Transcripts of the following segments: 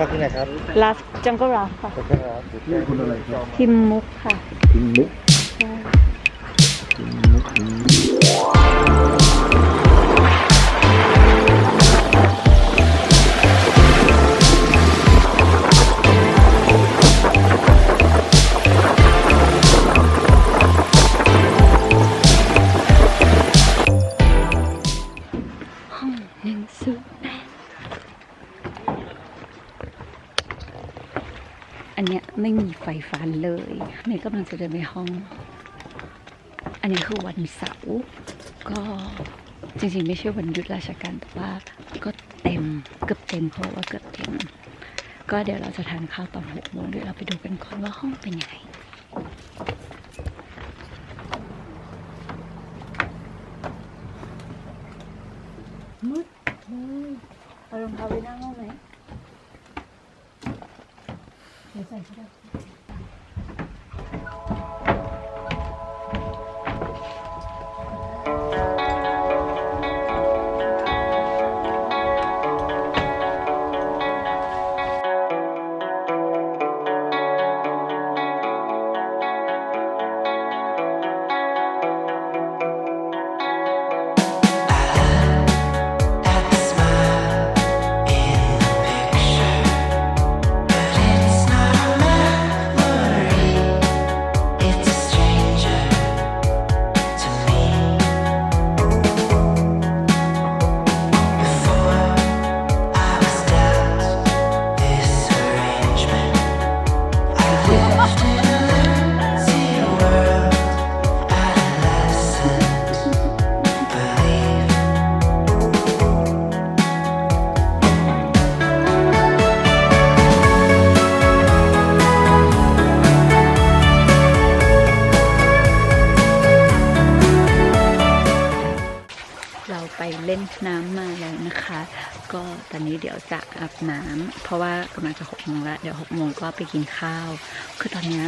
ครับพักที่ไหนครับลาสจังก็ราค่ะพักที่ไหนครับชื่อคุณอะไรครับพิมมุกค่ะ พิมมุก เลยเมย์กำลังจะเดินไปห้อง อันนี้คือวันเสาร์ก็จริงๆไม่ใช่วันหยุดราชการแต่ว่าก็เต็มเกือบเต็มเพราะว่าเกือบเต็ม ก็เดี๋ยวเราจะทานข้าวตอนหกโมงเดี๋ยวเราไปดูกันก่อนว่าห้องเป็นยังไง ตอนนี้เดี๋ยวจะอาบน้ำเพราะว่ากำลังจะหกโมงแล้วเดี๋ยวหกโมงก็ไปกินข้าว คือตอนนี้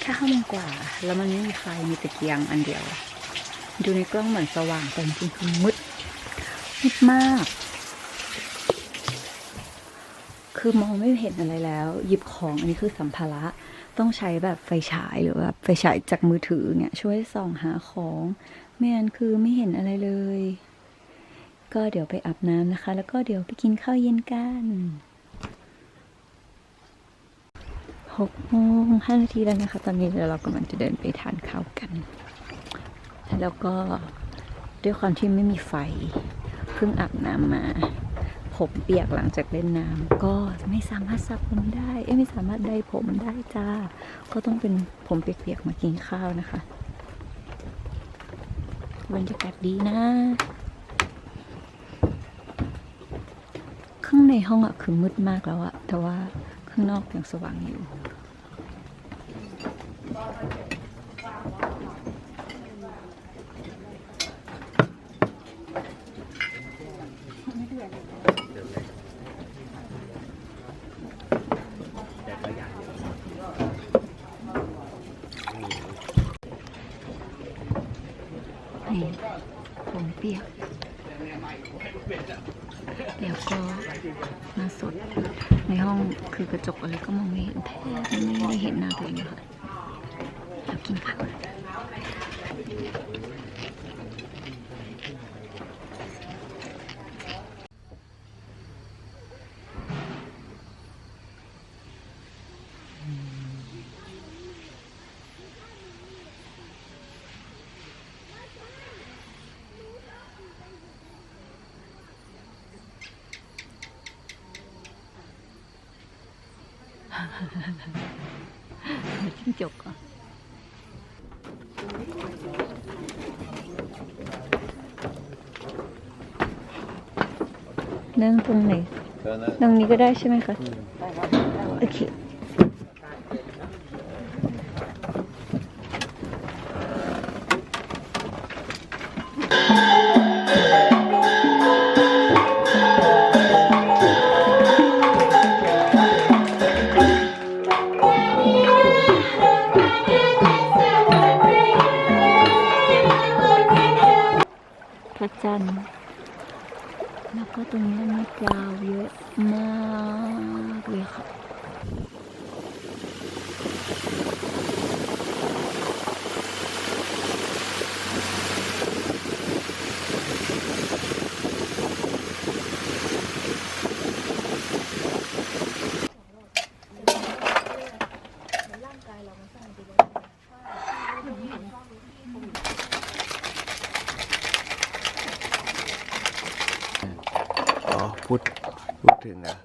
แค่ห้าโมงกว่า แล้วมันไม่มีไฟมีตะเกียงอันเดียว ดูในกล้องเหมือนสว่างแต่จริงๆคือมืดมืดมาก คือมองไม่เห็นอะไรแล้ว หยิบของอันนี้คือสัมภาระต้องใช้แบบไฟฉายหรือแบบไฟฉายจากมือถือเนี่ยช่วยส่องหาของ ไม่งั้นคือไม่เห็นอะไรเลย ก็เดี๋ยวไปอาบน้ำนะคะ แล้วก็เดี๋ยวไปกินข้าวเย็นกันหกโมงห้านาทีแล้วนะคะ ตอนนี้เรากำลังจะเดินไปทานข้าวกัน แล้วก็ด้วยความที่ไม่มีไฟ เพิ่งอาบน้ำมา ผมเปียกหลังจากเล่นน้ำก็ไม่สามารถสระผมได้เอ้ไม่สามารถได้ผมได้จ้า ก็ต้องเป็นผมเปียกๆมากินข้าวนะคะบรรยากาศดีนะ ข้าง ในห้องอะคือมืดมากแล้วอะแต่ว่าข้างนอกยังสว่างอยู่ นี่ผมเปียก เดี๋ยวก็มาสด ในห้องคือ กระจกอะไรก็มองไม่เห็นแทบไม่ได้เห็นหน้าตัวเองเลยค่ะเดี๋ยวกินข้าว จิ้งจกเหรอะ นั่งตรงไหน ตรงนี้ก็ได้ใช่ไหมคะ โอเคพระจันทร์ แล้วก็ตรงนี้มีปลาวเยอะมากเลยค่ะ พูดพูดถึงอะ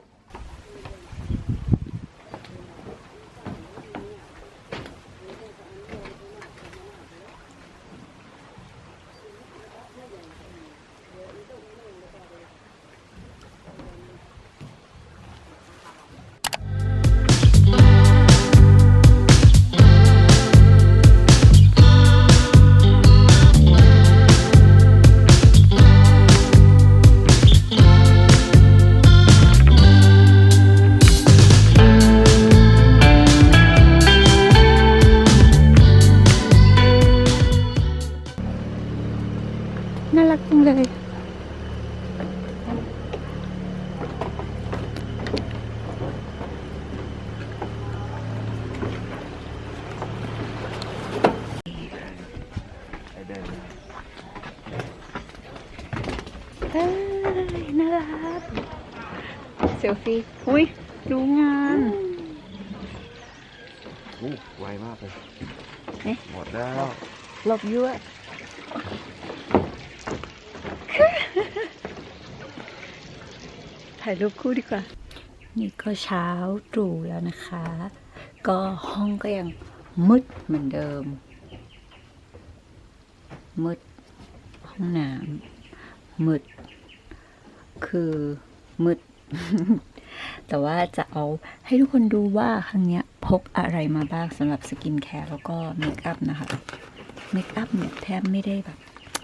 ซลฟี่ อุ้ยดูงาน อู้ไวมากเลยเอ๊ะ หมดแล้วหลบยั่วถ่ายรูปคู่ดีกว่า นี่ก็เช้าตรู่แล้วนะคะ ก็ห้องก็ยังมืดเหมือนเดิม มืดห้องน้ำมืด คือมืด แต่ว่าจะเอาให้ทุกคนดูว่าครั้งเนี้ยพกอะไรมาบ้างสำหรับสกินแคร์แล้วก็เมคอัพนะคะ เมคอัพเนี่ยแทบไม่ได้แบบ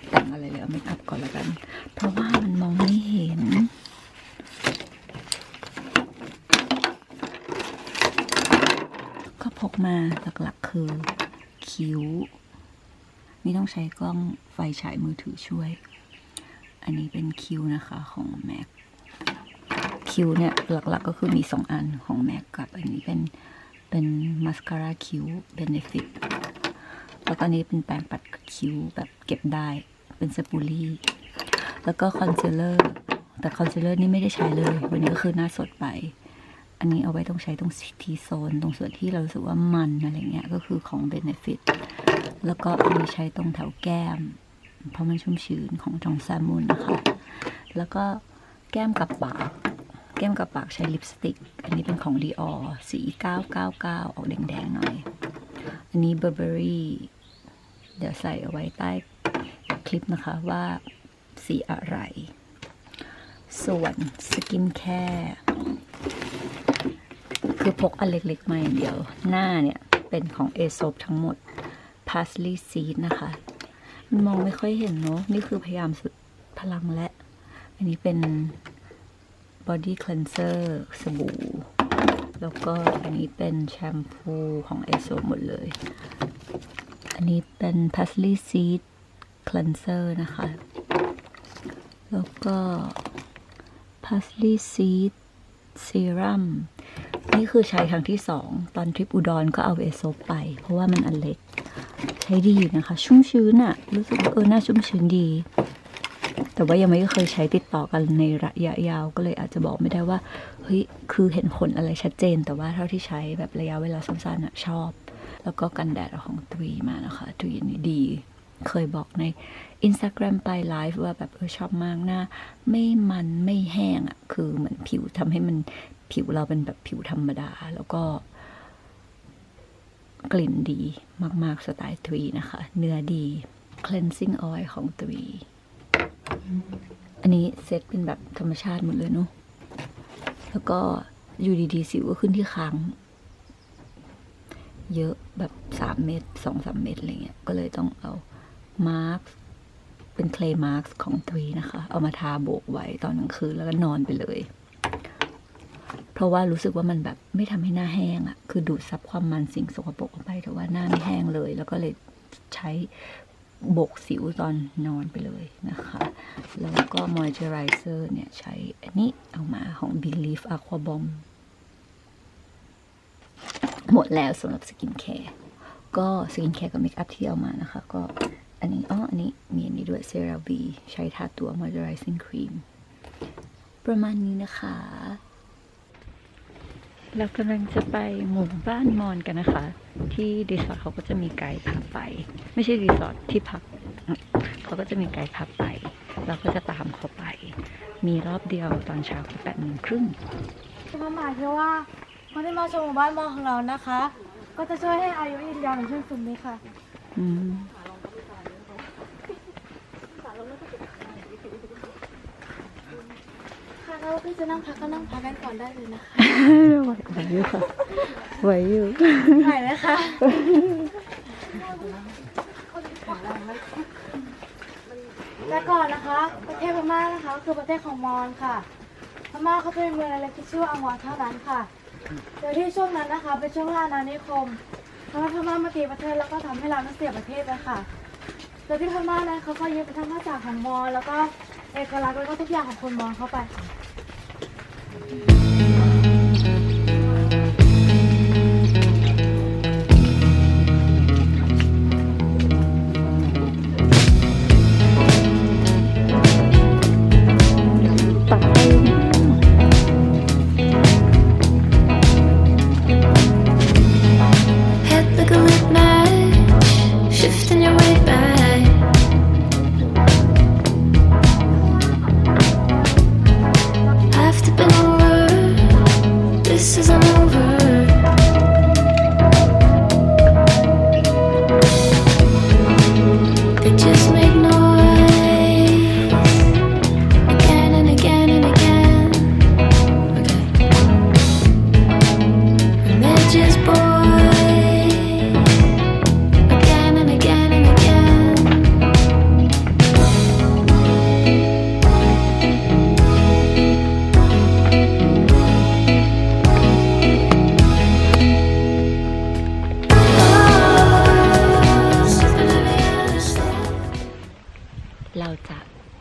แต่งอะไรเลยเอาเมคอัพก่อนละกัน เพราะว่ามันมองไม่เห็นก็พกมาหลักๆคือคิ้ว นี่ต้องใช้กล้องไฟฉายมือถือช่วย อันนี้เป็นคิ้วนะคะของ MAC คิ้วเนี่ย หลักๆก็คือมีสองอันของ MAC กับอันนี้เป็นเป็นมาสคาร่าคิ้ว Benefit แล้วก็อันนี้เป็นแปรงปัดคิ้วแบบเก็บได้เป็นสปูลี่แล้วก็คอนซีลเลอร์แต่คอนซีลเลอร์นี่ไม่ได้ใช้เลย วันนี้ก็คือหน้าสดไป อันนี้เอาไว้ต้องใช้ตรงทีโซน ตรงส่วนที่เราสึกว่ามันอะไรเงี้ยก็คือของ Benefit แล้วก็อันนี้ใช้ตรงแถวแก้ม เพราะมันชุ่มชื้นของจองซามูนนะคะ แล้วก็แก้มกับปาก แก้มกับปากใช้ลิปสติก อันนี้เป็นของ Dior สี999 ออกแดงๆหน่อย อันนี้ Burberry เดี๋ยวใส่เอาไว้ใต้คลิปนะคะว่าสีอะไร ส่วนสกินแคร์คือพกอันเล็กๆมาอย่างเดียว หน้าเนี่ย เป็นของ a s o p ทั้งหมด Parsley Seed นะคะ มันมองไม่ค่อยเห็นเนาะนี่คือพยายามสุดพลังและ อันนี้เป็น Body Cleanser สบู่ แล้วก็อันนี้เป็นแชมพูของ a s o p หมดเลย อันนี้เป็น Parsley Seed Cleanser นะคะ แล้วก็ Parsley Seed Serum นี่คือใช้ครั้งที่สองตอนทริปอุดรก็เอาเอโซไป เพราะว่ามันอันเล็ก ใช้ดีนะคะ ชุ่มชื้นอะรู้สึกว่าเออน่าชุ่มชื้นดี แต่ว่ายังไม่เคยใช้ติดต่อกันในระยะยาวก็เลยอาจจะบอกไม่ได้ว่าเฮ้ยคือเห็นผลอะไรชัดเจน แต่ว่าเท่าที่ใช้แบบระยะเวลาสั้นๆอะชอบ แล้วก็กันแดดของตรีมานะคะตรีนี่ดี เคยบอกใน Instagram ไปไลฟ์ว่าแบบเออชอบมากหน้า ไม่มันไม่แห้งอะ่ะคือเหมือนผิวทำให้มันผิวเราเป็นแบบผิวธรรมดา แล้วก็กลิ่นดีมาก ๆ สไตล์ทรีนะคะ เนื้อดี cleansing oil ของทรี อันนี้เซตเป็นแบบธรรมชาติหมดเลยเนาะ แล้วก็อยู่ดีๆสิวก็ขึ้นที่คางเยอะแบบสามเม็ดสองสามเม็ดอะไรเงี้ย ก็เลยต้องเอามาร์กเป็นเคลย์มาร์กของทรีนะคะ เอามาทาโบกไว้ตอนกลางคืนแล้วก็นอนไปเลย เพราะว่ารู้สึกว่ามันแบบไม่ทำให้หน้าแห้งอะ่ะ คือดูดซับความมันสิ่งสกปรกออกไปแต่ว่าหน้าไม่แห้งเลย แล้วก็เลยใช้ บกสิวตอนนอนไปเลยนะคะ แล้วก็มอยเจอไรเซอร์เนี่ยใช้อันนี้เอามาของ Believe Aqua Bomb หมดแล้วสำหรับสกินแคร์ ก็สกินแคร์กับเมคอัพที่เอามานะคะ ก็อันนี้อ๋ออันนี้มีอันนี้ด้วยเซราวีใช้ทาตัว moisturizing cream ประมาณนี้นะคะ เรากำลังจะไปหมู่บ้านมอนกันนะคะ ที่รีสอร์ทเขาก็จะมีไกด์พาไป ไม่ใช่รีสอร์ทที่พัก เขาก็จะมีไกด์พาไป เราก็จะตามเขาไป มีรอบเดียวตอนเช้าคือแปดโมงครึ่งความหมายคือว่าคนที่มาชมหมู่บ้านมอของเรานะคะ ก็จะช่วยให้อายุยืนยาวเหมือนเช่นสุดนี้ค่ะ อืม ค่ะแล้ว พี่จะนั่งพักก็นั่งพักกันก่อนได้เลยนะคะไหวอยู่ค่ะไหวอยู่ไหวไหมคะแต่ก่อนนะคะ ประเทศพม่านะคะ คือประเทศของมอญค่ะพม่าเขาเป็นเมืองเล็กๆที่ชื่อว่าอังวาเท่านั้นค่ะโดยที่ช่วงนั้นนะคะเป็นช่วงอาณานิคมทำให้พม่ามาตีประเทศแล้วก็ทำให้เรานั้นเสียประเทศไปค่ะโดยที่พม่านั้นเขาก็ยึดไปทั้งภาษาของมอญแล้วก็เอกลักษณ์แล้วก็ทุกอย่างของคนมอญเข้าไปค่ะ Thank you.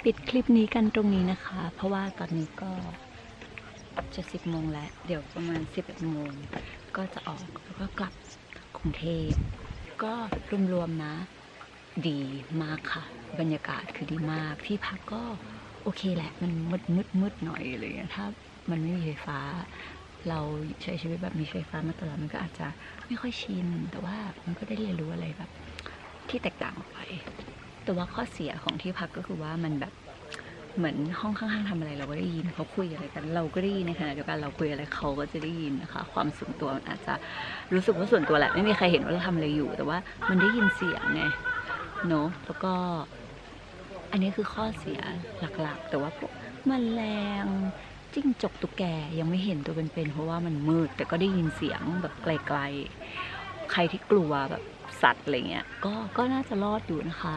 ปิดคลิปนี้กันตรงนี้นะคะ เพราะว่าตอนนี้ก็จะสิบโมงแล้ว เดี๋ยวประมาณสิบเอ็ดโมงก็จะออกแล้วก็กลับกรุงเทพก็รวมๆนะ ดีมากค่ะ บรรยากาศคือดีมากที่พักก็โอเคแหละ มันมืดมืดมืดหน่อยอะไรเงี้ยถ้ามันไม่มีไฟฟ้า เราใช้ชีวิตแบบมีไฟฟ้ามาตลอดมันก็อาจจะไม่ค่อยชินแต่ว่ามันก็ได้เรียนรู้อะไรแบบ ที่แตกต่างออกไป แต่ว่าข้อเสียของที่พักก็คือว่ามันแบบเหมือนห้องข้างๆทำอะไรเราก็ได้ยินเขาคุยอะไรกัน เราก็ได้ยินในขณะเดียวกันเราคุยอะไรเขาก็จะได้ยินนะคะความส่วนตัวมันอาจจะรู้สึกว่าส่วนตัวแหละไม่มีใครเห็นว่าเราทำอะไรอยู่ แต่ว่ามันได้ยินเสียงไงเนาะแล้วก็อันนี้คือข้อเสียหลักๆ แต่ว่าพวกแมลงจิ้งจกตุ๊กแกยังไม่เห็นตัวเป็นๆเพราะว่ามันมืด แต่ก็ได้ยินเสียงแบบไกลๆ ใครที่กลัวแบบสัตว์อะไรเงี้ยก็ก็น่าจะรอดอยู่นะคะ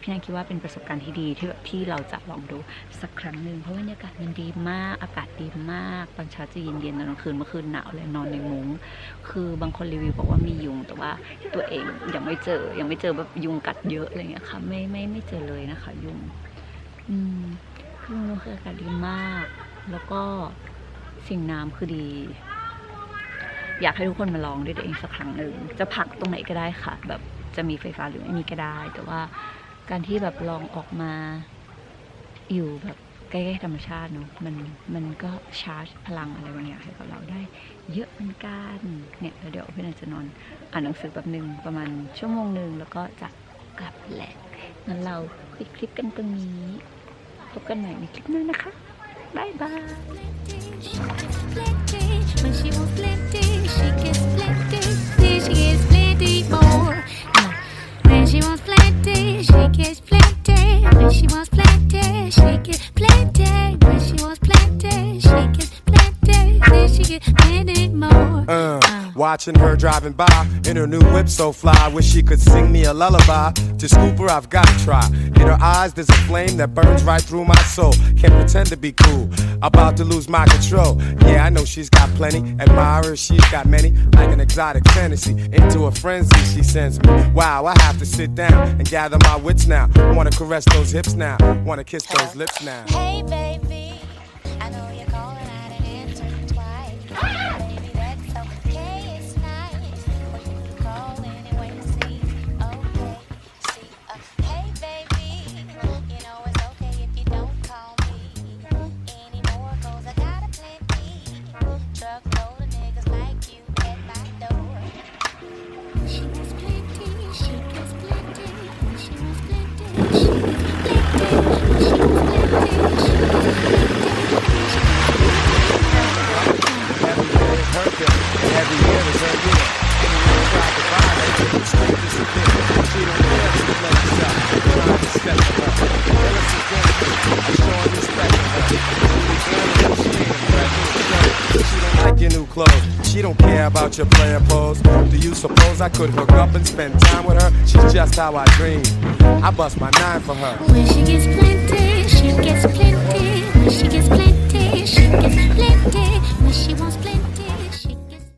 พี่นันคิดว่าเป็นประสบการณ์ที่ดีที่แบบที่เราจะลองดูสักครั้งหนึ่งเพราะบรรยากาศมันดีมากอากาศดีมากตอนเช้าจะเย็นๆตอนกลางคืนเมื่อคืนหนาวเลยนอนในมุง้งคือบางคนรีวิวบอกว่ามียุง แต่ว่าตัวเองยังไม่เจอยังไม่เจอแบบยุงกัดเยอะอะไรเงี้ยค่ะไม่ไม่ไม่เจอเลยนะคะ ยุงอืมคือมันคืออากาศดีมาก แล้วก็สิ่งน้ำคือดีอยากให้ทุกคนมาลองด้วยตัวเองสักครั้งหนึ่งจะพักตรงไหนก็ได้ค่ะ แบบจะมีไฟฟ้าหรือไม่มีก็ได้ แต่ว่า การที่แบบลองออกมาอยู่แบบใกล้ๆธรรมชาติเนอะมันมันก็ชาร์จพลังอะไรบางอย่างให้กับเราได้ เยอะเหมือนกันเนี่ยแล้วเดี๋ยวพี่นันจะนอนอ่านหนังสือแบบหนึ่งประมาณชั่วโมงหนึ่งแล้วก็จะกลับแหละงั้นเราปิดคลิปกันตรงนี้พบกันใหม่ในคลิปหน้านะคะบายบาย kids plenty when she wants plenty. She get plenty when she wants plenty. She get plenty, then she get plenty more. Uh watching her driving by in her new whip so fly, wish she could sing me a lullaby. To scoop her, I've got to try. In her eyes, there's a flame that burns right through my soul. Can't pretend to be cool, about to lose my control. Yeah, I know she's got plenty. Admirers, she's got many. Like an exotic fantasy, into a frenzy she sends me. Wow, I have to sit down and gather my wits now. Wanna caress those hips now, wanna kiss those lips now. Hey, baby. Care about your player pose. Do you suppose I could hook up and spend time with her? She's just how I dream. I bust my nine for her. When she gets plenty, she gets plenty. When she gets plenty, she gets plenty. When she wants plenty.